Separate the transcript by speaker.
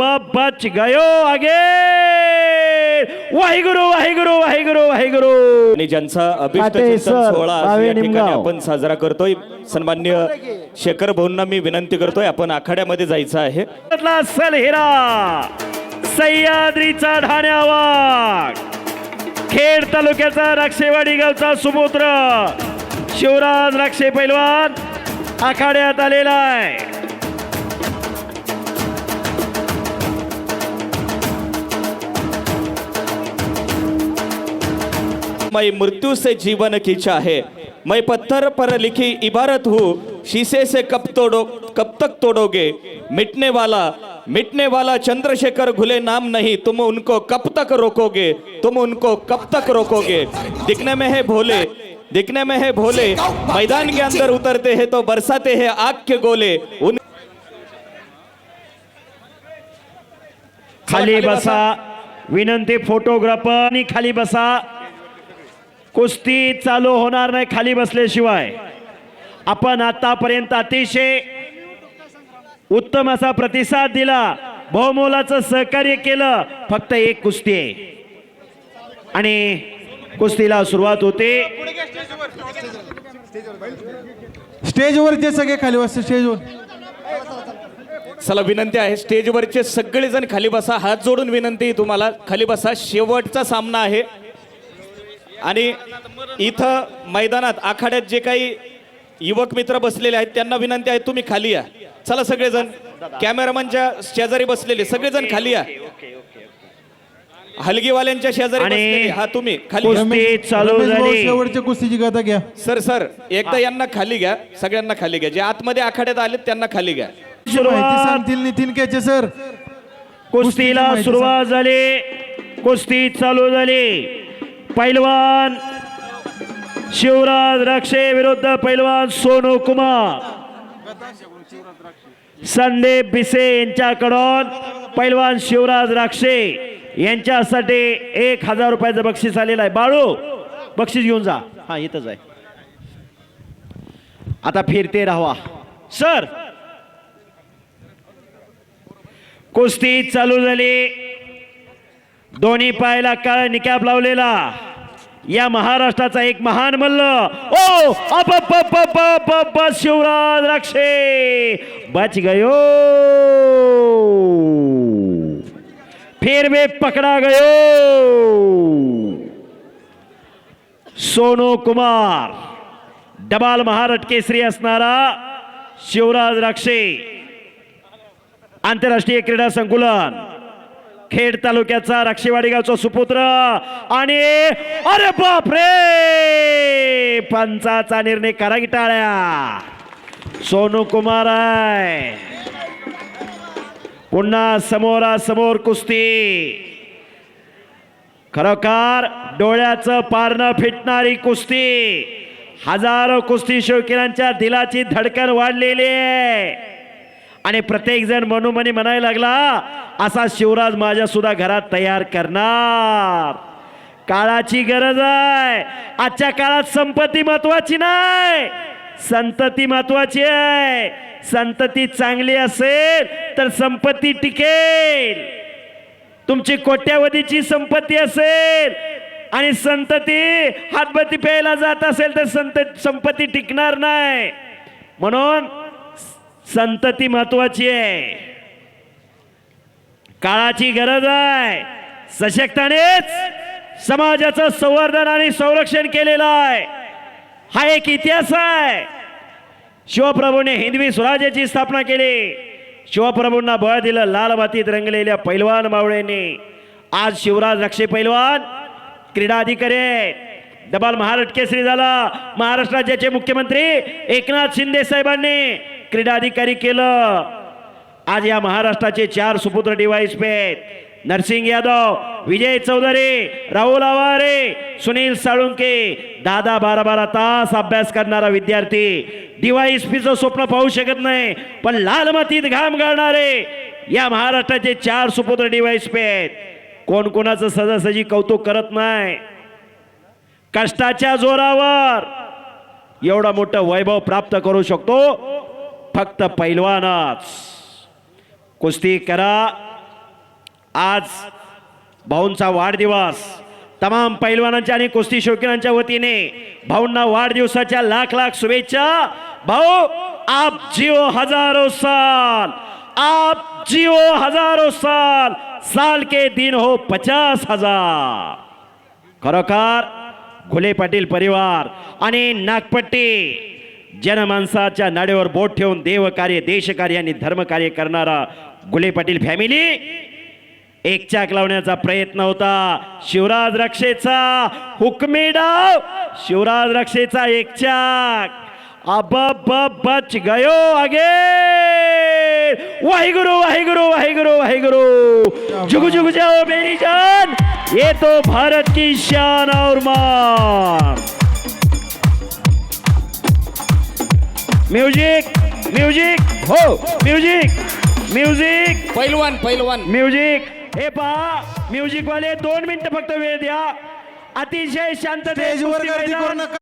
Speaker 1: बच गयो आगे। वाहिगुरु वाहिगुरु वाहिगुरु वाहिगुरु।
Speaker 2: आणि ज्यांचा अभिष्ट
Speaker 3: पाटे
Speaker 2: चिंतन
Speaker 3: सर,
Speaker 2: सोहळा आज या ठिकाणी
Speaker 3: निमगाव.
Speaker 2: आपण साजरा करतोय. सन्मान्य शेखर भाऊंना मी विनंती करतोय आपण आखाड्यामध्ये जायचं आहे.
Speaker 1: ला सल हिरा सह्याद्रीचा ढाण्यावाग खेड तालुक्याचा राक्षेवाडी गावचा सुपुत्र शिवराज राक्षे पैलवान आखाड्यात आलेला आहे.
Speaker 2: मैं मृत्यु से जीवन की चाहे। मैं पत्थर पर लिखी इबारत हूँ, शीशे से कब तोड़ो, कब तक तोड़ोगे? मिटने वाला मिटने वाला चंद्रशेखर घुले नाम नहीं, तुम उनको कब तक रोकोगे? तुम उनको कब तक रोकोगे? दिखने में है भोले, दिखने में है भोले। मैदान के अंदर उतरते हैं तो बरसाते हैं आग के गोले। उन
Speaker 1: खाली बसा, विनंती फोटोग्राफर, खाली बसा। कुस्ती चालू होणार नाही खाली बसल्याशिवाय. आपण आतापर्यंत अतिशय उत्तम असा प्रतिसाद दिला. बहुमोलाचं सहकार्य केलं. फक्त एक कुस्ती आहे. आणि कुस्तीला सुरुवात होते.
Speaker 4: स्टेजवरचे सगळे खाली बसते स्टेजवर.
Speaker 2: चला विनंती आहे. स्टेजवरचे सगळेजण खाली बसा. हात जोडून विनंती तुम्हाला. खाली बसा. शेवटचा सामना आहे. आणि इथं मैदानात आखाड्यात जे काही युवक मित्र बसलेले आहेत त्यांना विनंती आहे तुम्ही खाली या. चला सगळेजण. कॅमेरामनच्या शेजारी बसलेले सगळेजण खाली या. हलगीवाल्यांच्या शेजारी बसलेले हा तुम्ही खाली या.
Speaker 1: कुस्ती चालू
Speaker 4: रमेश भाऊ,
Speaker 1: झाली.
Speaker 4: शेवटच्या कुस्तीची गाथा घ्या.
Speaker 2: सर सर एकदा यांना खाली घ्या सगळ्यांना खाली घ्या. जे आतमध्ये आखाड्यात आलेत त्यांना खाली घ्या.
Speaker 4: माहिती
Speaker 1: सुरुवात
Speaker 4: सांगतील नितीन केचे सर.
Speaker 1: कुस्तीला सुरुवात झाली. कुस्ती चालू झाली. पैलवान शिवराज राक्षे विरुद्ध पैलवान सोनू कुमार. संदीप भिसे यांच्याकडून पैलवान शिवराज राक्षे यांच्यासाठी एक हजार रुपयाचं बक्षीस आलेलं आहे. बाळू बक्षीस घेऊन जा. हा इथंच आहे. आता फिरते राहावा. सर कुस्ती चालू झाली. दोन्ही पायाला काळ निकाप लावलेला. या महाराष्ट्राचा एक महान मल्ल. ओ अप अप अप अप अप शिवराज राक्षे. बच गयो. फिर वे पकड़ा गयो. सोनू कुमार डबाल महाराष्ट्र केसरी असणारा शिवराज राक्षे. आंतरराष्ट्रीय क्रीडा संकुलन. खेड तालुक्याचा राक्षेवाडी गावचा सुपुत्र आणि अरे बाप रे पंचाचा निर्णय करा गिटाळ्या टाळ्या सोनू कुमार आहे. पुन्हा समोरासमोर कुस्ती. खरोखर डोळ्याचं पारणं फिटणारी कुस्ती. हजारो कुस्ती शौकीनांच्या दिलाची धडकन वाढलेली आहे. आणि प्रत्येक जण म्हणे म्हणायला लागला असा शिवराज माझ्या सुद्धा घरात तयार करणार. काळाची गरज आहे. आजच्या काळात संपत्ती महत्वाची नाही. संतती महत्वाची आहे. संतती चांगली असेल तर संपत्ती टिकेल. तुमची कोट्यावधीची संपत्ती असेल आणि संतती हातबत्ती प्यायला जात असेल तर संत संपत्ती टिकणार नाही. म्हणून संतती महत्वाची आहे. काळाची गरज आहे. सशक्तानेच समाजाचं संवर्धन आणि संरक्षण केलेलं आहे. हा एक इतिहास आहे. शिवप्रभूने हिंदवी स्वराज्याची स्थापना केली. शिवप्रभूंना बळ दिलं लाल मातीत रंगलेल्या पैलवान मावळेने. आज शिवराज रक्षे पैलवान क्रीडा अधिकारी आहेत. डबाल महाराष्ट्र केसरी झाला. महाराष्ट्र राज्याचे मुख्यमंत्री एकनाथ शिंदे साहेबांनी. क्रीडा अधिकारी केलं. आज या महाराष्ट्राचे चार सुपुत्र डिवाइस पेत. नरसिंग यादव विजय चौधरी राहुल आवारे सुनील साळुंके दादा बारा बारा तास अभ्यास करणारा विद्यार्थी. डिवाइस पीचं स्वप्न पाहू शकत नाही पण लाल मातीत घाम गाळणारे या महाराष्ट्राचे चार सुपुत्र डिवाइस पेत. कोण कोणाचं सजासजी कौतुक करत नाही? कष्टाच्या जोरावर एवढा मोठं वैभव प्राप्त करू शकतो. फक्त पैलवानच. कुस्ती करा. आज भाऊंचा वाढदिवस. तमाम पैलवानांच्या आणि कुस्ती शौकीनांच्या वतीने भाऊंना वाढदिवसाच्या लाख लाख शुभेच्छा. भाऊ आप जिओ हजारो साल. आप जिओ हजारो साल. साल के दिन हो पचास हजार. खरोखर घुले पाटील परिवार आणि नागपट्टी जनमानसाच्या नाड्यावर बोट ठेवून देवकार्य देशकार्य आणि धर्मकार्य करणारा गुले पाटील फॅमिली एक चाक लावण्याचा प्रयत्न होता. शिवराज रक्षेचा हुकमे डाव शिवराज रक्षेचा एक चाक. अब बच गयो आगे. वाहिगुरु वाहिगुरु वाहिगुरु वाहिगुरु. जुगु जुगु जाओ मेरी जान. ये तो भारत की शान और मान. म्युझिक म्युझिक हो म्युझिक म्युझिक.
Speaker 2: पैलवान पैलवान.
Speaker 1: म्युझिक हे पहा म्युझिक वाले दोन मिनिटं फक्त वेळ द्या. अतिशय
Speaker 4: करू. नका.